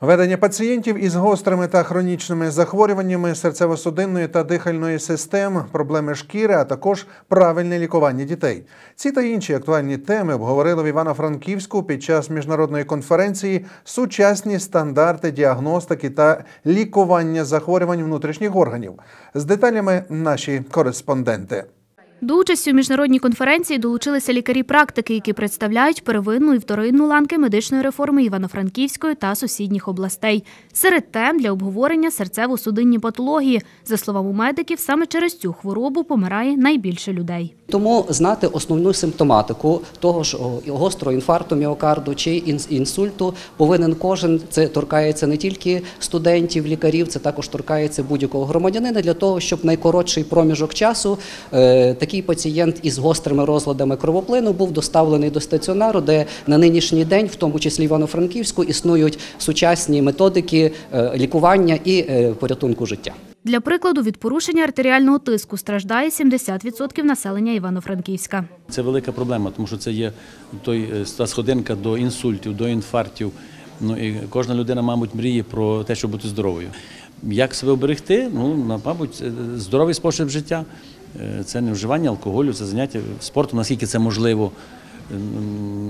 Ведення пацієнтів із гострими та хронічними захворюваннями серцево-судинної та дихальної систем, проблеми шкіри, а також правильне лікування дітей. Ці та інші актуальні теми обговорили в Івано-Франківську під час міжнародної конференції Сучасні стандарти діагностики та лікування захворювань внутрішніх органів. З деталями наші кореспонденти. До участі у міжнародній конференції долучилися лікарі-практики, які представляють первинну і вторинну ланки медичної реформи Івано-Франківської та сусідніх областей. Серед тем для обговорення серцево-судинні патології. За словами медиків, саме через цю хворобу помирає найбільше людей. Тому знати основну симптоматику того ж гострого інфаркту міокарду чи інс- інсульту повинен кожен. Це торкається не тільки студентів, лікарів, це також торкається будь-якого громадянина для того, щоб найкоротший проміжок часу е, такий пацієнт із гострими розладами кровоплину був доставлений до стаціонару, де на нинішній день, в тому числі Івано-Франківську, існують сучасні методики е, лікування і е, порятунку життя. Для прикладу, від порушення артеріального тиску страждає 70% населення Івано-Франківська. Це велика проблема, тому що це є той е, та сходинка до інсультів, до інфарктів. Ну і кожна людина, мабуть, мріє про те, щоб бути здоровою. Як себе оберегти? Ну, мабуть, е, здоровий спосіб життя. Е, Це не вживання алкоголю, це заняття спортом, наскільки це можливо.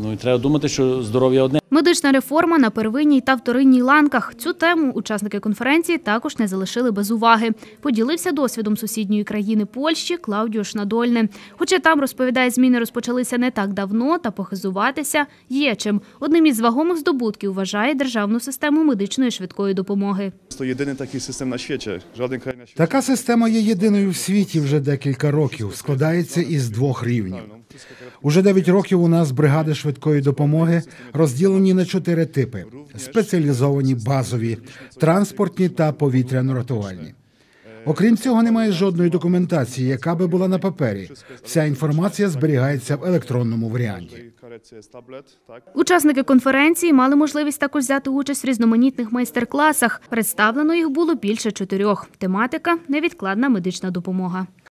Ну і треба думати, що здоров'я одне. Медична реформа на первинній та вторинній ланках. Цю тему учасники конференції також не залишили без уваги. Поділився досвідом сусідньої країни Польщі Клаудіо Шнадольне. Хоча там розповідає, зміни розпочалися не так давно, та похизуватися є чим. Одним із вагомих здобутків вважає державну систему медичної швидкої допомоги. Така система є єдиною в світі вже декілька років. Складається із двох рівнів. Уже 9 років у нас бригади швидкої допомоги розділені на чотири типи: спеціалізовані, базові, транспортні та повітряно-рятувальні. Окрім цього, немає жодної документації, яка би була на папері. Вся інформація зберігається в електронному варіанті. Учасники конференції мали можливість також взяти участь в різноманітних майстер-класах. Представлено їх було більше чотирьох. Тематика невідкладна медична допомога.